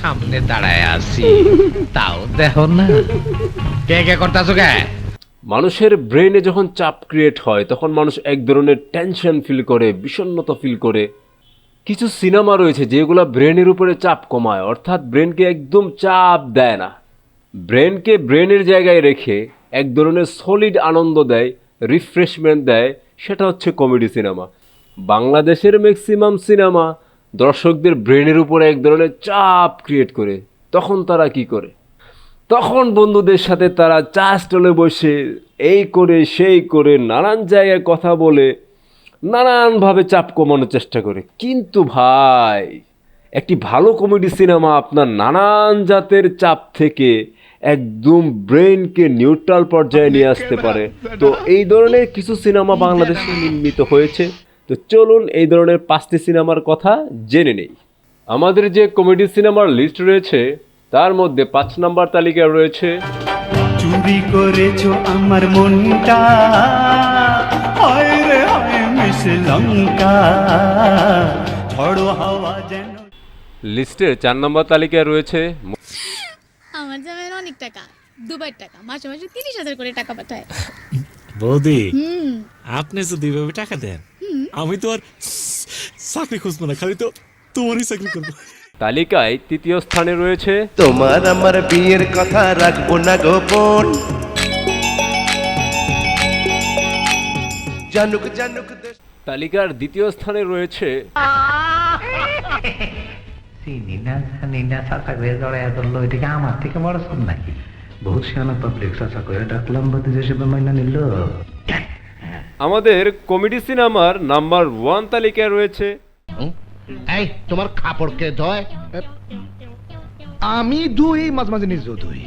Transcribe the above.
সামনে দাঁড়ায় আছি। তাও দেখো না। কে কে করতেছো কে? মানুষের ব্রেনে যখন চাপ ক্রিয়েট হয়, তখন মানুষ এক ধরনের টেনশন ফিল করে, বিষণ্ণতা ফিল করে। কিছু সিনেমা রয়েছে যেগুলো ব্রেনের উপরে চাপ কমায়, অর্থাৎ ব্রেনকে একদম চাপ দেয় না। ব্রেনকে ব্রেনের জায়গায় রেখে এক ধরনের সলিড আনন্দ দেয় রিফ্রেশমেন্ট দেয়, সেটা হচ্ছে কমেডি সিনেমা বাংলাদেশের ম্যাক্সিমাম সিনেমা দর্শকদের ব্রেনের উপরে এক ধরনের চাপ ক্রিয়েট করে। তখন তারা কি করে? তখন বন্ধুদের সাথে তারা চা স্টলে বসে এই করে, সেই করে নানান জায়গায় কথা বলে, নানানভাবে চাপ কমানোর চেষ্টা করে। কিন্তু ভাই, একটি ভালো কমেডি সিনেমা আপনার নানান জাতের চাপ থেকে একদম ব্রেনকে নিউট্রাল পর্যায়ে নিয়ে আসতে পারে। তো এই ধরনের কিছু সিনেমা বাংলাদেশে নির্মিত হয়েছে। তো চলুন এই ধরনের পাঁচটি সিনেমার কথা জেনে নেই। আমাদের যে কমেডি সিনেমার লিস্ট রয়েছে তার মধ্যে পাঁচ নাম্বার তালিকায় রয়েছে চুরি করেছ আমার মনটা। লিস্টের চার নম্বর তালিকায় রয়েছে আমার জামাইয়ের অনেক টাকা দুবার টাকা মাসে মাসে তিরিশ হাজার করে টাকা পাঠায়। বৌদি আপনি যদি টাকা দেন আমি তো আর চাকরি খুঁজবো না খালি তো তোমারই চাকরি করব। তালিকায় তৃতীয় স্থানে রয়েছে তোমার আমার বিয়ের কথা রাখব না গোপন। জানুক জানুক তালিকার দ্বিতীয় স্থানে রয়েছে চিনি না জানি না করে জড়াইয়া ধরলো এটাকে আমার থেকে বড় সব নাকি? বহুত সিয়ানা পাবলিক চাচা করে ডাকলাম বাতি হিসেবে মাইনা নিল। আমাদের কমেডি সিনেমার নাম্বার ওয়ান তালিকায় রয়েছে। এই, তোমার কাপড়কে ধয়? আমি দুই, মাঝে মাঝে নিজেও ধুই।